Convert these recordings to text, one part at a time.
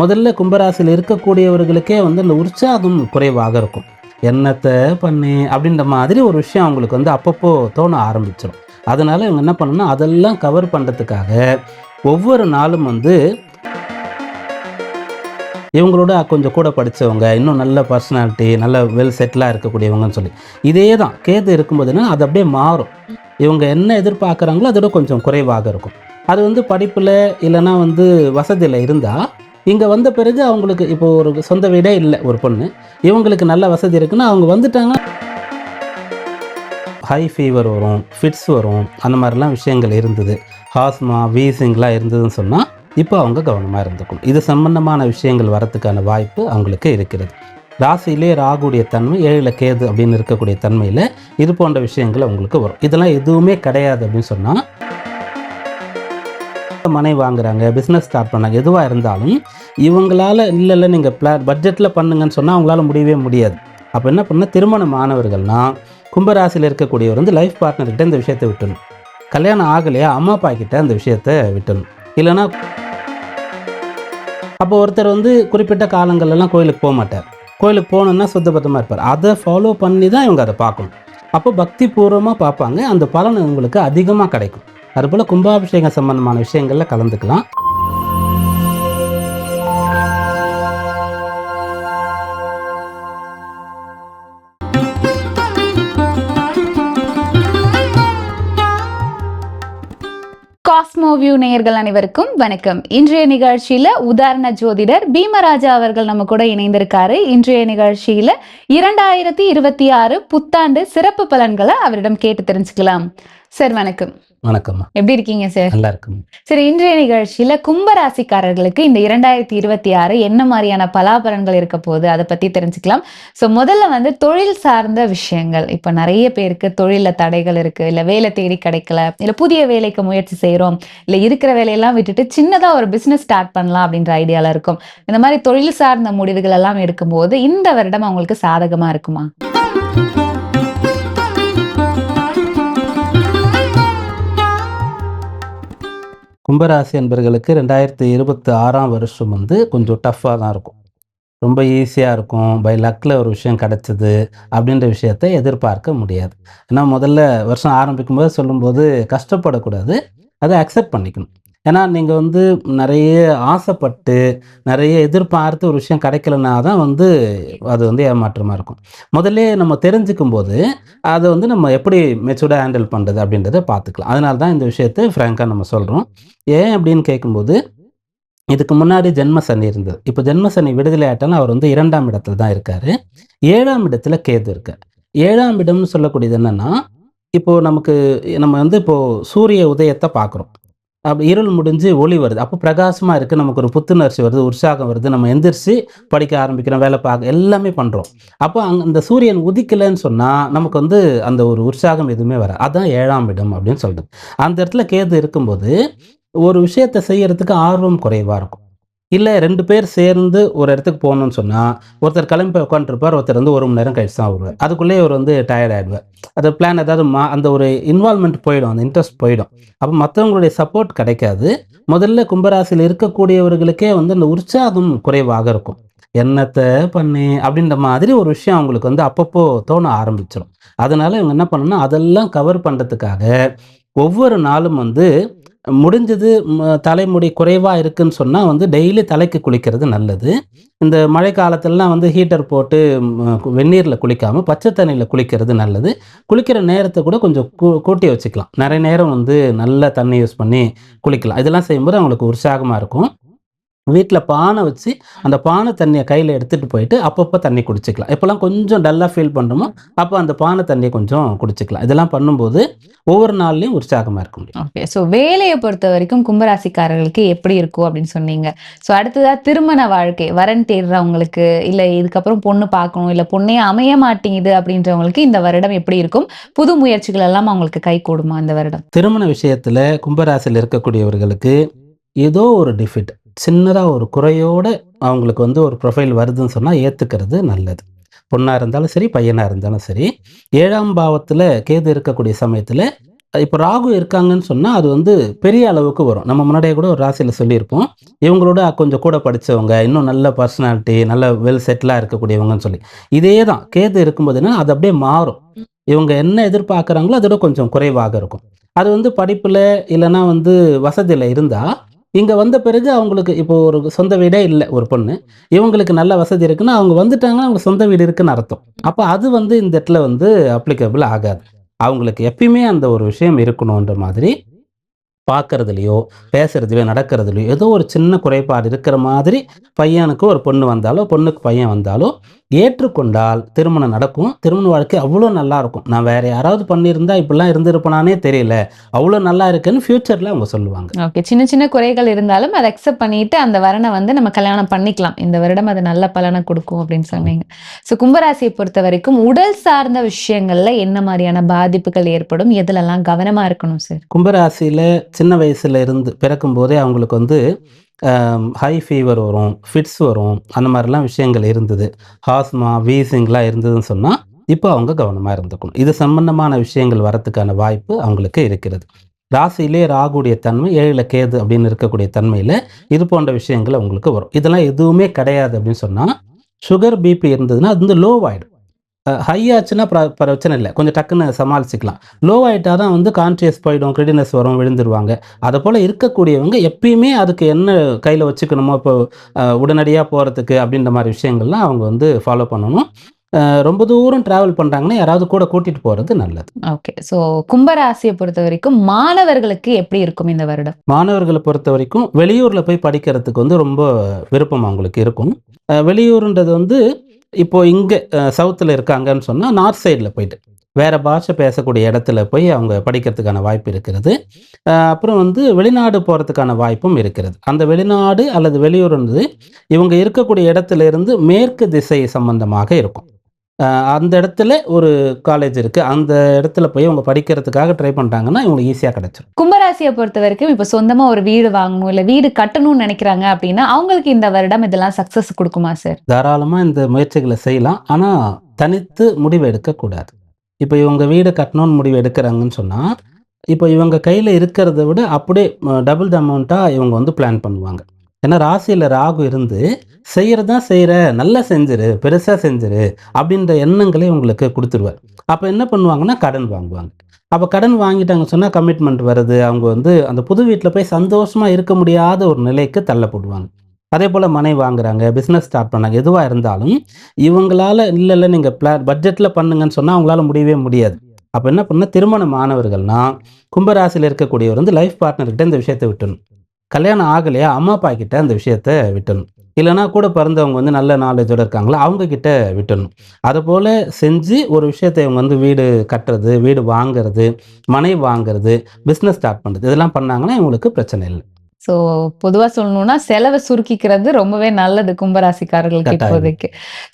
முதல்ல கும்பராசியில் இருக்கக்கூடியவர்களுக்கே வந்து அந்த உற்சாகம் குறைவாக இருக்கும். என்னத்தை பண்ணி? அப்படின்ற மாதிரி ஒரு விஷயம் அவங்களுக்கு வந்து அப்பப்போ தோண ஆரம்பிச்சிடும் அதனால இவங்க என்ன பண்ணணும்னா அதெல்லாம் கவர் பண்ணுறதுக்காக ஒவ்வொரு நாளும் வந்து இவங்களோட கொஞ்சம் கூட படித்தவங்க இன்னும் நல்ல பர்சனாலிட்டி நல்ல வெல் செட்டிலாக இருக்கக்கூடியவங்கன்னு சொல்லி. இதே தான் கேது இருக்கும்போதுன்னா அது அப்படியே மாறும். இவங்க என்ன எதிர்பார்க்குறாங்களோ அதோட கொஞ்சம் குறைவாக இருக்கும். அது வந்து படிப்பில் இல்லைன்னா வந்து வசதியில் இருந்தால் இங்கே வந்த பிறகு அவங்களுக்கு இப்போ ஒரு சொந்த வீடே இல்லை ஒரு பொண்ணு. இவங்களுக்கு நல்ல வசதி இருக்குன்னா அவங்க வந்துட்டாங்க ஹை ஃபீவர் வரும் ஃபிட்ஸ் வரும் அந்த மாதிரிலாம் விஷயங்கள் இருந்தது. ஹாஸ்மா வீசிங்லாம் இருந்ததுன்னு சொன்னால் இப்போ அவங்க கவனமாக இருந்துக்கணும். இது சம்பந்தமான விஷயங்கள் வரத்துக்கான வாய்ப்பு அவங்களுக்கு இருக்கிறது. ராசியிலே ராகுடைய தன்மை ஏழில் கேது அப்படின்னு இருக்கக்கூடிய தன்மையில் இது போன்ற விஷயங்கள் அவங்களுக்கு வரும். இதெல்லாம் எதுவுமே கிடையாது அப்படின்னு சொன்னால் மனை வாங்குறாங்க பிஸ்னஸ் ஸ்டார்ட் பண்ணாங்க. எதுவாக இருந்தாலும் இவங்களால இல்லை இல்லை நீங்கள் பிளா பட்ஜெட்டில் பண்ணுங்கன்னு சொன்னால் அவங்களால முடியவே முடியாது. அப்போ என்ன பண்ணால் திருமணம் மாணவர்கள்னா கும்பராசியில் இருக்கக்கூடியவர் வந்து லைஃப் பார்ட்னர்கிட்ட இந்த விஷயத்தை விட்டணும். கல்யாணம் ஆகலையா? அம்மா அப்பா கிட்ட அந்த விஷயத்தை விட்டணும். இல்லைன்னா அப்போ ஒருத்தர் வந்து குறிப்பிட்ட காலங்கள்லாம் கோயிலுக்கு போக மாட்டார். கோயிலுக்கு போகணுன்னா சுத்தபத்தமாக இருப்பார். அதை ஃபாலோ பண்ணி தான் இவங்க அதை பார்க்கணும். அப்போ பக்தி பூர்வமாக பார்ப்பாங்க. அந்த பலன் உங்களுக்கு அதிகமாக கிடைக்கும். அதுபோல் கும்பாபிஷேகம் சம்பந்தமான விஷயங்களில் கலந்துக்கலாம். காஸ்மோவியூ நேயர்கள் அனைவருக்கும் வணக்கம். இன்றைய நிகழ்ச்சியில உதாரண ஜோதிடர் பீமராஜா அவர்கள் நம்ம கூட இணைந்திருக்காரு. இன்றைய நிகழ்ச்சியில இரண்டாயிரத்தி இருபத்தி ஆறு புத்தாண்டு சிறப்பு பலன்களை அவரிடம் கேட்டு தெரிஞ்சுக்கலாம். சார் வணக்கம். வணக்கம்மா. எப்படி இருக்கீங்க சார் நல்லா இருக்கும் சரி இன்றைய நிகழ்ச்சியில கும்பராசிக்காரர்களுக்கு இந்த இரண்டாயிரத்தி இருபத்தி ஆறு என்ன மாதிரியான பலாபலன்கள் இருக்க போகுது அதை பத்தி தெரிஞ்சுக்கலாம். ஸோ முதல்ல வந்து தொழில் சார்ந்த விஷயங்கள். இப்போ நிறைய பேருக்கு தொழில தடைகள் இருக்கு. இல்ல வேலை தேடி கிடைக்கல. இல்ல புதிய வேலைக்கு முயற்சி செய்றோம். இல்ல இருக்கிற வேலையெல்லாம் விட்டுட்டு சின்னதா ஒரு பிசினஸ் ஸ்டார்ட் பண்ணலாம் அப்படின்ற ஐடியால இருக்கும். இந்த மாதிரி தொழில் சார்ந்த முடிவுகள் எல்லாம் எடுக்கும்போது இந்த வருடம் அவங்களுக்கு சாதகமா இருக்குமா? கும்பராசி என்பர்களுக்கு ரெண்டாயிரத்தி இருபத்தி ஆறாம் வருஷம் வந்து கொஞ்சம் டஃப்பாக தான் இருக்கும். ரொம்ப ஈஸியாக இருக்கும். பை லக்கில் ஒரு விஷயம் கிடச்சிது அப்படின்ற விஷயத்தை எதிர்பார்க்க முடியாது. ஏன்னா முதல்ல வருஷம் ஆரம்பிக்கும்போது சொல்லும்போது கஷ்டப்படக்கூடாது. அதை அக்செப்ட் பண்ணிக்கணும். ஏன்னா நீங்கள் வந்து நிறைய ஆசைப்பட்டு நிறைய எதிர்பார்த்து ஒரு விஷயம் கிடைக்கலனா தான் வந்து அது வந்து ஏமாற்றமாக இருக்கும். முதல்ல நம்ம தெரிஞ்சுக்கும் போது அதை வந்து நம்ம எப்படி மெச்சூர்டாக ஹேண்டில் பண்ணுறது அப்படின்றத பார்த்துக்கலாம். அதனால தான் இந்த விஷயத்தை ஃப்ராங்காக நம்ம சொல்கிறோம் ஏன் அப்படின்னு கேட்கும்போது இதுக்கு முன்னாடி ஜென்ம சனி இருந்தது. இப்போ ஜென்ம சனி விடுதலை ஆட்டாலும் அவர் வந்து இரண்டாம் இடத்துல தான் இருக்காரு. ஏழாம் இடத்துல கேது இருக்கார். ஏழாம் இடம்னு சொல்லக்கூடியது என்னன்னா இப்போ நமக்கு நம்ம வந்து இப்போ சூரிய உதயத்தை பார்க்குறோம். அப்படி இருள் முடிஞ்சு ஒளி வருது. அப்போ பிரகாசமாக இருக்குது நமக்கு ஒரு புத்துணர்ச்சி வருது. உற்சாகம் வருது. நம்ம எந்திரிச்சு படிக்க ஆரம்பிக்கிறோம். வேலை பார்க்க எல்லாமே பண்ணுறோம் அப்போ அங்கே அந்த சூரியன் உதிக்கலைன்னு சொன்னால் நமக்கு வந்து அந்த ஒரு உற்சாகம் எதுவுமே வர அதான் ஏழாம் இடம் அப்படின்னு சொல்கிறது அந்த இடத்துல கேது இருக்கும்போது ஒரு விஷயத்தை செய்யறதுக்கு ஆர்வம் குறைவாக இருக்கும். இல்லை ரெண்டு பேர் சேர்ந்து ஒரு இடத்துக்கு போகணும்னு சொன்னால் ஒருத்தர் கிளம்பி உட்காந்துருப்பார் ஒருத்தர் வந்து ஒரு மணி நேரம் கழிச்சு தான் வருவார். அதுக்குள்ளேயே அவர் வந்து டயர்ட் ஆகிடுவார் அந்த பிளான் ஏதாவது மா அந்த ஒரு இன்வால்மெண்ட் போயிடும் அந்த இன்ட்ரெஸ்ட் போயிடும். அப்போ மற்றவங்களுடைய சப்போர்ட் கிடைக்காது. முதல்ல கும்பராசியில் இருக்கக்கூடியவர்களுக்கே வந்து அந்த உற்சாகம் குறைவாக இருக்கும். என்னத்தை பண்ணி? அப்படின்ற மாதிரி ஒரு விஷயம் அவங்களுக்கு வந்து அப்பப்போ தோண ஆரம்பிச்சிடும் அதனால இவங்க என்ன பண்ணணும்னா அதெல்லாம் கவர் பண்ணுறதுக்காக ஒவ்வொரு நாளும் வந்து முடிஞ்சது தலைமுடி குறைவாக இருக்குன்னு சொன்னால் வந்து டெய்லி தலைக்கு குளிக்கிறது நல்லது. இந்த மழை காலத்திலலாம் வந்து ஹீட்டர் போட்டு வெந்நீரில் குளிக்காமல் பச்சை தண்ணியில் குளிக்கிறது நல்லது. குளிக்கிற நேரத்தை கூட கொஞ்சம் கூ கூட்டி வச்சுக்கலாம். நிறைய நேரம் வந்து நல்ல தண்ணி யூஸ் பண்ணி குளிக்கலாம். இதெல்லாம் செய்யும்போது அவங்களுக்கு உற்சாகமாக இருக்கும். வீட்டில் பானை வச்சு அந்த பானை தண்ணியை கையில் எடுத்துகிட்டு போயிட்டு அப்பப்போ தண்ணி குடிச்சிக்கலாம். இப்போல்லாம் கொஞ்சம் டல்லாக ஃபீல் பண்ணுறோமோ அப்போ அந்த பானை தண்ணியை கொஞ்சம் குடிச்சிக்கலாம். இதெல்லாம் பண்ணும்போது ஒவ்வொரு நாள்லையும் உற்சாகமாக இருக்க முடியும். ஓகே ஸோ வேலையை பொறுத்த வரைக்கும் கும்பராசிக்காரர்களுக்கு எப்படி இருக்கும் அப்படின்னு சொன்னீங்க. ஸோ அடுத்ததா திருமண வாழ்க்கை வரன் தேடுறவங்களுக்கு இல்லை இதுக்கப்புறம் பொண்ணு பார்க்கணும் இல்லை பொண்ணே அமைய மாட்டேங்குது அப்படின்றவங்களுக்கு இந்த வருடம் எப்படி இருக்கும்? புது முயற்சிகள் எல்லாம் அவங்களுக்கு கை கூடுமா இந்த வருடம்? திருமண விஷயத்தில் கும்பராசியில் இருக்கக்கூடியவர்களுக்கு ஏதோ ஒரு டிஃபிட் சின்னதாக ஒரு குறையோட அவங்களுக்கு வந்து ஒரு ப்ரொஃபைல் வருதுன்னு சொன்னால் ஏற்றுக்கிறது நல்லது. பொண்ணாக இருந்தாலும் சரி பையனாக இருந்தாலும் சரி. ஏழாம் பாவத்தில் கேது இருக்கக்கூடிய சமயத்தில் இப்போ ராகு இருக்காங்கன்னு சொன்னால் அது வந்து பெரிய அளவுக்கு வரும். நம்ம முன்னாடியே கூட ஒரு ராசியில் சொல்லியிருப்போம். இவங்களோட கொஞ்சம் கூட படித்தவங்க இன்னும் நல்ல பர்சனாலிட்டி நல்ல வெல் செட்டிலாக இருக்கக்கூடியவங்கன்னு சொல்லி. இதே தான். கேது இருக்கும்போதுன்னா அது அப்படியே மாறும். இவங்க என்ன எதிர்பார்க்குறாங்களோ அதோட கொஞ்சம் குறைவாக இருக்கும். அது வந்து படிப்பில் இல்லைன்னா வந்து வசதியில் இருந்தால் இங்கே வந்த பிறகு அவங்களுக்கு இப்போ ஒரு சொந்த வீடே இல்லை ஒரு பொண்ணு. இவங்களுக்கு நல்ல வசதி இருக்குன்னா அவங்க வந்துட்டாங்கன்னா அவங்க சொந்த வீடு இருக்குன்னு அர்த்தம். அப்போ அது வந்து இந்த இடத்துல வந்து அப்ளிகபிள் ஆகாது. அவங்களுக்கு எப்பயுமே அந்த ஒரு விஷயம் இருக்கணுன்ற மாதிரி பார்க்கறதுலையோ பேசுறதுலையோ நடக்கிறதுலையோ ஏதோ ஒரு சின்ன குறைபாடு இருக்கிற மாதிரி பையனுக்கு ஒரு பொண்ணு வந்தாலோ பொண்ணுக்கு பையன் வந்தாலோ ஏற்றுக்கொண்டால் திருமணம் நடக்கும். திருமண வாழ்க்கை அவ்வளோ நல்லா இருக்கும் நான் வேற யாராவது பண்ணியிருந்தா இப்படிலாம் இருந்திருப்பனானே தெரியல. அவ்வளோ நல்லா இருக்குன்னு ஃபியூச்சரில் அவங்க சொல்லுவாங்க. ஓகே சின்ன சின்ன குறைகள் இருந்தாலும் அதை அக்செப்ட் பண்ணிட்டு அந்த வரனை வந்து நம்ம கல்யாணம் பண்ணிக்கலாம். இந்த வருடம் அது நல்ல பலனை கொடுக்கும் அப்படின்னு சொன்னீங்க. ஸோ கும்பராசியை பொறுத்த வரைக்கும் உடல் சார்ந்த விஷயங்கள்ல என்ன மாதிரியான பாதிப்புகள் ஏற்படும்? எதுலெல்லாம் கவனமா இருக்கணும் சார் கும்பராசியில் சின்ன வயசுல இருந்து பிறக்கும் போதே அவங்களுக்கு வந்து ஹை ஃபீவர் வரும் ஃபிட்ஸ் வரும் அந்த மாதிரிலாம் விஷயங்கள் இருந்தது. ஹாஸ்மா வீசிங்லாம் இருந்ததுன்னு சொன்னால் இப்போ அவங்க கவனமாக இருந்துக்கணும். இது சம்பந்தமான விஷயங்கள் வரத்துக்கான வாய்ப்பு அவங்களுக்கு இருக்கிறது. ராசியிலே ராகுடைய தன்மை ஏழில் கேது அப்படின்னு இருக்கக்கூடிய தன்மையில் இது போன்ற விஷயங்கள் அவங்களுக்கு வரும். இதெல்லாம் எதுவுமே கிடையாது அப்படின்னு சொன்னால் சுகர் பிபி இருந்ததுன்னா அது வந்து லோ ஆகிடும் ஹை ஆச்சுன்னா பிர- பிரச்சனை இல்லை. கொஞ்சம் டக்குன்னு சமாளிச்சுக்கலாம். லோ ஆகிட்டா தான் வந்து கான்சியஸ் போயிடும் கிரிடினஸ் வரும் விழுந்துருவாங்க. அதை போல் இருக்கக்கூடியவங்க எப்பயுமே அதுக்கு என்ன கையில் வச்சுக்கணுமோ இப்போ உடனடியாக போகிறதுக்கு அப்படின்ற மாதிரி விஷயங்கள்லாம் அவங்க வந்து ஃபாலோ பண்ணணும். ரொம்ப தூரம் ட்ராவல் பண்ணுறாங்கன்னா யாராவது கூட கூட்டிகிட்டு போகிறது நல்லது. ஓகே ஸோ கும்பராசியை பொறுத்த வரைக்கும் மாணவர்களுக்கு எப்படி இருக்கும் இந்த வருடம்? மாணவர்களை பொறுத்த வரைக்கும் வெளியூரில் போய் படிக்கிறதுக்கு வந்து ரொம்ப விருப்பம் அவங்களுக்கு இருக்கும். வெளியூருன்றது வந்து இப்போது இங்கே சவுத்தில் இருக்காங்கன்னு சொன்னால் நார்த் சைடில் போயிட்டு. வேறு பாஷை பேசக்கூடிய இடத்துல போய் அவங்க படிக்கிறதுக்கான வாய்ப்பு இருக்கிறது. அப்புறம் வந்து வெளிநாடு போகிறதுக்கான வாய்ப்பும் இருக்கிறது. அந்த வெளிநாடு அல்லது வெளியூர் வந்து இவங்க இருக்கக்கூடிய இடத்துல இருந்து மேற்கு திசை சம்பந்தமாக இருக்கும். அந்த இடத்துல ஒரு காலேஜ் இருக்குது அந்த இடத்துல போய் அவங்க படிக்கிறதுக்காக ட்ரை பண்ணுறாங்கன்னா இவங்களுக்கு ஈஸியாக கிடைச்சிரும். கும்பராசியை பொறுத்த வரைக்கும் இப்போ சொந்தமா ஒரு வீடு வாங்கணும் இல்ல வீடு கட்டணும்னு நினைக்கிறாங்க அப்படின்னா அவங்களுக்கு இந்த வருடம் இதெல்லாம் சக்சஸ் கொடுக்குமா சார் தாராளமாக இந்த முயற்சிகளை செய்யலாம். ஆனால் தனித்து முடிவு எடுக்கக்கூடாது. இப்போ இவங்க வீடு கட்டணும்னு முடிவு எடுக்கிறாங்கன்னு சொன்னால் இப்போ இவங்க கையில் இருக்கிறத விட அப்படியே டபுள் அமௌண்ட்டாக இவங்க வந்து பிளான் பண்ணுவாங்க. ஏன்னா ராசியில் ராகு இருந்து செய்கிறதா செய்கிற நல்லா செஞ்சிரு பெருசாக செஞ்சிரு அப்படின்ற எண்ணங்களை உங்களுக்கு கொடுத்துருவார். அப்போ என்ன பண்ணுவாங்கன்னா கடன் வாங்குவாங்க. அப்போ கடன் வாங்கிட்டாங்க சொன்னால் கமிட்மெண்ட் வருது. அவங்க வந்து அந்த புது வீட்டில் போய் சந்தோஷமாக இருக்க முடியாத ஒரு நிலைக்கு தள்ளப்படுவாங்க. அதே போல் மனை வாங்குறாங்க பிஸ்னஸ் ஸ்டார்ட் பண்ணாங்க எதுவாக இருந்தாலும் இவங்களால இல்லை இல்லை நீங்கள் பிளான் பட்ஜெட்டில் பண்ணுங்கன்னு சொன்னால் அவங்களால முடியவே முடியாது. அப்போ என்ன பண்ணால் திருமண மாணவர்கள்னா கும்பராசியில் இருக்கக்கூடியவர் வந்து லைஃப் பார்ட்னர்கிட்ட இந்த விஷயத்தை விட்டணும் கல்யாணம் ஆகலையா? அம்மா அப்பா கிட்ட அந்த விஷயத்த விட்டணும். இல்லைன்னா கூட பிறந்தவங்க வந்து நல்ல நாலேஜோட இருக்காங்களா? அவங்க கிட்ட விட்டணும். அதை போல் செஞ்சு ஒரு விஷயத்தை இவங்க வந்து வீடு கட்டுறது வீடு வாங்குறது மனை வாங்குறது பிஸ்னஸ் ஸ்டார்ட் பண்ணுறது இதெல்லாம் பண்ணாங்கன்னா இவங்களுக்கு பிரச்சனை இல்லை. ஸோ பொதுவா சொல்லணும்னா செலவை சுருக்கிக்கிறது ரொம்பவே நல்லது கும்பராசிக்காரர்களுக்கு. இப்போதைக்கு.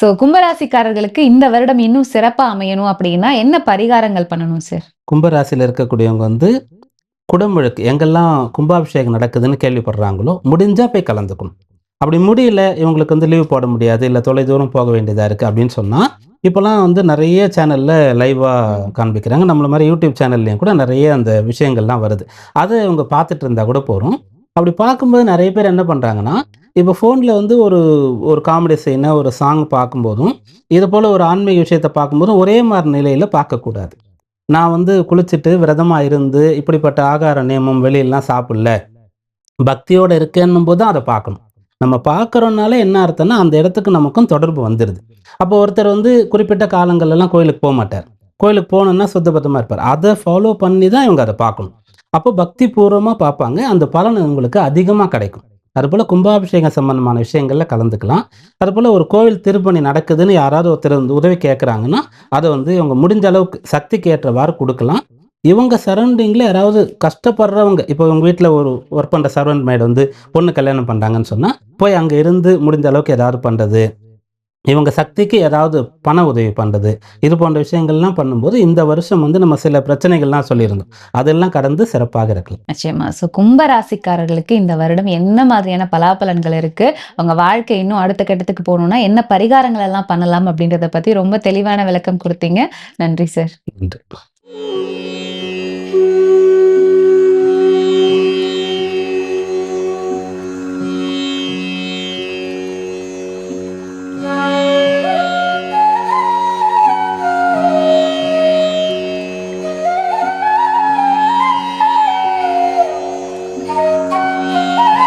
ஸோ கும்பராசிக்காரர்களுக்கு இந்த வருடம் இன்னும் சிறப்பா அமையணும் அப்படின்னா என்ன பரிகாரங்கள் பண்ணணும் சார் கும்பராசியில் இருக்கக்கூடியவங்க வந்து குடமுழுக்கு எங்கெல்லாம் கும்பாபிஷேகம் நடக்குதுன்னு கேள்விப்படுறாங்களோ முடிஞ்சால் போய் கலந்துக்கணும் அப்படி முடியல இவங்களுக்கு வந்து லீவ் போட முடியாது இல்லை தொலை தூரம் போக வேண்டியதாக இருக்குது அப்படின்னு சொன்னால் இப்போலாம் வந்து நிறைய சேனலில் லைவாக காண்பிக்கிறாங்க. நம்மள மாதிரி யூடியூப் சேனல்லையும் கூட நிறைய அந்த விஷயங்கள்லாம் வருது. அதை இவங்க பார்த்துட்டு இருந்தால் கூட போகிறோம் அப்படி பார்க்கும்போது நிறைய பேர் என்ன பண்ணுறாங்கன்னா இப்போ ஃபோனில் வந்து ஒரு ஒரு காமெடி சீனை ஒரு சாங் பார்க்கும்போதும் இது போல் ஒரு ஆன்மீக விஷயத்தை பார்க்கும்போதும் ஒரே மாதிரி நிலையில் பார்க்கக்கூடாது. நான் வந்து குளிச்சுட்டு விரதமாக இருந்து இப்படிப்பட்ட ஆகார நியமம் வெளியிலாம் சாப்பிடல. பக்தியோடு இருக்கேன்னும் போது தான் அதை பார்க்கணும். நம்ம பார்க்குறோன்னால என்ன அர்த்தம்னா அந்த இடத்துக்கு நமக்கும் தொடர்பு வந்துடுது அப்போ ஒருத்தர் வந்து குறிப்பிட்ட காலங்கள்லாம் கோயிலுக்கு போக மாட்டார். கோயிலுக்கு போகணுன்னா சுத்தபத்தமாக இருப்பார். அதை ஃபாலோ பண்ணி தான் இவங்க அதை பார்க்கணும். அப்போ பக்தி பூர்வமாக பார்ப்பாங்க. அந்த பலன் உங்களுக்கு அதிகமாக கிடைக்கும். அதுபோல் கும்பாபிஷேகம் சம்பந்தமான விஷயங்களில் கலந்துக்கலாம். அதுபோல் ஒரு கோவில் திருப்பணி நடக்குதுன்னு யாராவது ஒருத்தர் வந்து உதவி கேட்குறாங்கன்னா அதை வந்து இவங்க முடிஞ்ச அளவுக்கு சக்திக்கு ஏற்றவாறு கொடுக்கலாம். இவங்க சரௌண்டிங்கில் யாராவது கஷ்டப்படுறவங்க இப்போ இவங்க வீட்டில் ஒரு ஒர்க் பண்ணுற சர்வன்ட் மேட் வந்து பொண்ணு கல்யாணம் பண்ணுறாங்கன்னு சொன்னால் போய் அங்கே இருந்து முடிஞ்ச அளவுக்கு ஏதாவது பண்ணுறது இவங்க சக்திக்கு ஏதாவது பண உதவி பண்ணுறது இது போன்ற விஷயங்கள்லாம் பண்ணும்போது இந்த வருஷம் வந்து நம்ம சில பிரச்சனைகள்லாம் சொல்லியிருந்தோம். அதெல்லாம் கடந்து சிறப்பாக இருக்கலாம். நிச்சயமா. ஸோ கும்ப ராசிக்காரர்களுக்கு இந்த வருடம் என்ன மாதிரியான பலாபலன்கள் இருக்கு? அவங்க வாழ்க்கை இன்னும் அடுத்த கட்டத்துக்கு போகணும்னா என்ன பரிகாரங்கள் எல்லாம் பண்ணலாம் அப்படின்றத பத்தி ரொம்ப தெளிவான விளக்கம் கொடுத்தீங்க. நன்றி சார். நன்றி.